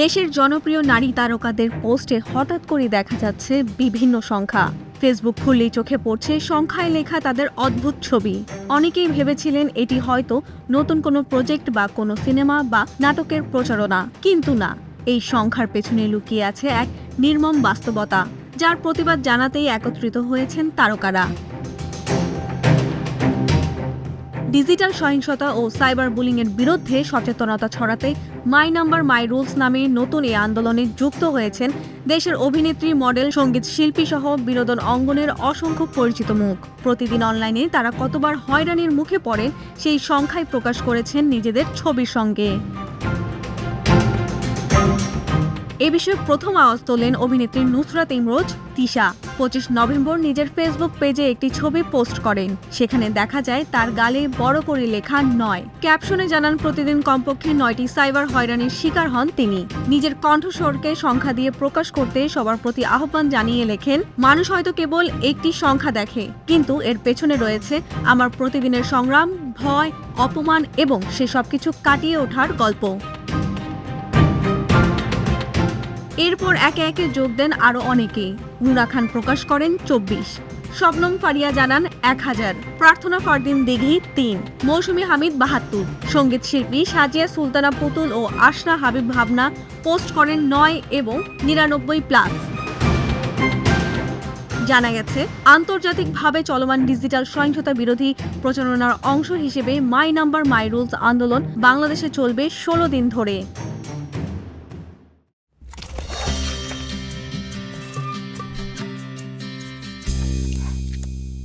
দেশের জনপ্রিয় নারী তারকাদের পোস্টে হঠাৎ করে দেখা যাচ্ছে বিভিন্ন সংখ্যা। ফেসবুক খুললেই চোখে পড়ছে সংখ্যায় লেখা তাদের অদ্ভুত ছবি। অনেকেই ভেবেছিলেন এটি হয়তো নতুন কোনো প্রজেক্ট বা কোনো সিনেমা বা নাটকের প্রচারণা, কিন্তু না। এই সংখ্যার পেছনে লুকিয়ে আছে এক নির্মম বাস্তবতা, যার প্রতিবাদ জানাতেই একত্রিত হয়েছেন তারকারা। ডিজিটাল সহিংসতা ও সাইবার বুলিং এর বিরুদ্ধে সচেতনতা ছড়াতে মাই নাম্বার, মাই রুলস নামে নতুন এই আন্দোলনে যুক্ত হয়েছেন দেশের অভিনেত্রী, মডেল, সংগীত শিল্পী সহ বিনোদন অঙ্গনের অসংখ্য পরিচিত মুখ। প্রতিদিন অনলাইনে তারা কতবার হয়রানির মুখে পড়েন সেই সংখ্যায় প্রকাশ করেছেন নিজেদের ছবির সঙ্গে। এ বিষয়ে প্রথম আওয়াজ তোলেন অভিনেত্রী নুসরাত ইমরোজ তিশা। পঁচিশ নভেম্বর নিজের ফেসবুক পেজে একটি ছবি পোস্ট করেন। সেখানে দেখা যায় তার গালে বড় করে লেখা নয়। ক্যাপশনে জানান, প্রতিদিন কমপক্ষে নয়টি সাইবার হয়রানির শিকার হন তিনি। নিজের কণ্ঠস্বরকে সংখ্যা দিয়ে প্রকাশ করতে সবার প্রতি আহ্বান জানিয়ে লেখেন, মানুষ হয়তো কেবল একটি সংখ্যা দেখে, কিন্তু এর পেছনে রয়েছে আমার প্রতিদিনের সংগ্রাম, ভয়, অপমান এবং সে সবকিছু কাটিয়ে ওঠার গল্প। এরপর একে একে যোগ দেন আরও অনেকে। রুনা খান প্রকাশ করেন চব্বিশ। শবনম ফারিয়া জানান এক হাজার। প্রার্থনা ফারদিন দিঘি তিন। মৌসুমী হামিদ বাহাত্তর। সংগীত শিল্পী সাজিয়া সুলতানা পুতুল ও আশরা হাবিব ভাবনা পোস্ট করেন নয় এবং নিরানব্বই প্লাস। জানা গেছে, আন্তর্জাতিকভাবে চলমান ডিজিটাল সহিংসতা বিরোধী প্রচারণার অংশ হিসেবে মাই নাম্বার মাই রুলস আন্দোলন বাংলাদেশে চলবে ষোলো দিন ধরে।